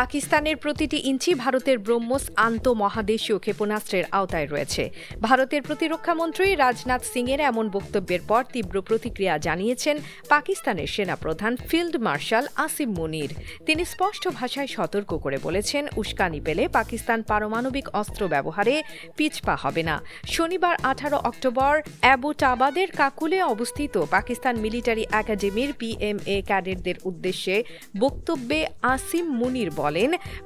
পাকিস্তানের প্রতিটি ইঞ্চি ভারতের ব্রহ্মস আন্তঃমহাদেশীয় ক্ষেপণাস্ত্রের আওতায় রয়েছে। ভারতের প্রতিরক্ষামন্ত্রী রাজনাথ সিংয়ের এমন বক্তব্যের পর তীব্র প্রতিক্রিয়া জানিয়েছেন পাকিস্তানের সেনাপ্রধান ফিল্ড মার্শাল আসিম মুনির। তিনি স্পষ্ট ভাষায় সতর্ক করে বলেছেন, উস্কানি পেলে পাকিস্তান পারমাণবিক অস্ত্র ব্যবহারে পিছপা হবে না। শনিবার আঠারো অক্টোবর অ্যাবোটাবাদের কাকুলে অবস্থিত পাকিস্তান মিলিটারি একাডেমির পিএমএ ক্যাডেটদের উদ্দেশ্যে বক্তব্যে আসিম মুনির বলেন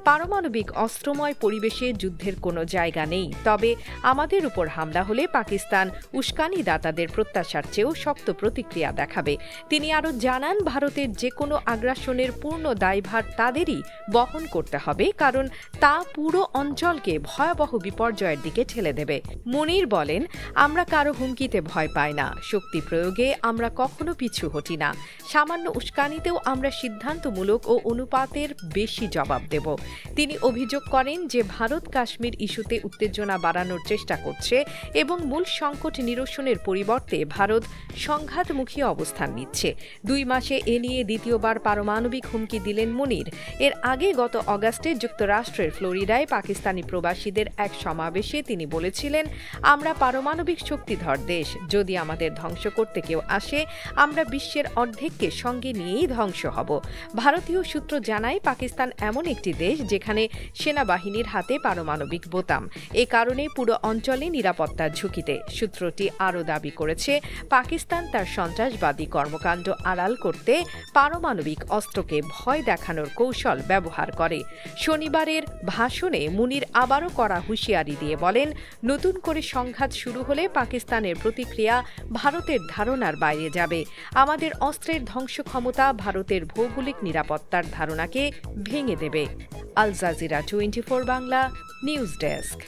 পারমাণবিক অস্ত্রময় পরিবেশে যুদ্ধের কোনো জায়গা নেই। তবে আমাদের উপর হামলা হলে পাকিস্তান উস্কানিদাতাদের প্রত্যাশার চেয়েও শক্ত প্রতিক্রিয়া দেখাবে। তিনি আরও জানান, ভারতের যে কোনো আগ্রাসনের পূর্ণ দায়ভার তাদেরই বহন করতে হবে, কারণ তা পুরো অঞ্চলকে ভয়াবহ বিপর্যয়ের দিকে ঠেলে দেবে। মুনির বলেন, আমরা কারও হুমকিতে ভয় পাই না, শক্তি প্রয়োগে আমরা কখনো পিছু হটি না। সামান্য উস্কানিতেও আমরা সিদ্ধান্তমূলক ও অনুপাতের বেশি জবাব দেব। তিনি অভিযোগ করেন যে ভারত কাশ্মীর ইস্যুতে উত্তেজনা বাড়ানোর চেষ্টা করছে এবং মূল সংকট নিরসনের পরিবর্তে ভারত সংঘাতমুখী অবস্থান নিচ্ছে। দুই মাসে এ নিয়ে দ্বিতীয়বার পারমাণবিক হুমকি দিলেন মুনির। এর আগে গত অগাস্টে যুক্তরাষ্ট্রের ফ্লোরিডায় পাকিস্তানি প্রবাসীদের এক সমাবেশে তিনি বলেছিলেন, আমরা পারমাণবিক শক্তিধর দেশ। যদি আমাদের ধ্বংস করতে কেউ আসে, আমরা বিশ্বের অর্ধেককে সঙ্গে নিয়েই ধ্বংস হব। ভারতীয় সূত্র জানায়, পাকিস্তান এমন একটি দেশ যেখানে সেনাবাহিনীর হাতে পারমাণবিক বোতাম। এ কারণে পুরো অঞ্চলে নিরাপত্তার ঝুঁকিতে। সূত্রটি আরও দাবি করেছে, পাকিস্তান তার সন্ত্রাসবাদী কর্মকাণ্ড আড়াল করতে পারমাণবিক অস্ত্রকে ভয় দেখানোর কৌশল ব্যবহার করে। শনিবারের ভাষণে মুনির আবারও করা হুঁশিয়ারি দিয়ে বলেন, নতুন করে সংঘাত শুরু হলে পাকিস্তানের প্রতিক্রিয়া ভারতের ধারণার বাইরে যাবে। আমাদের অস্ত্রের ধ্বংস ক্ষমতা ভারতের ভৌগোলিক নিরাপত্তার ধারণাকে ভেঙে দেবে। Al Jazeera twenty Bangla news desk.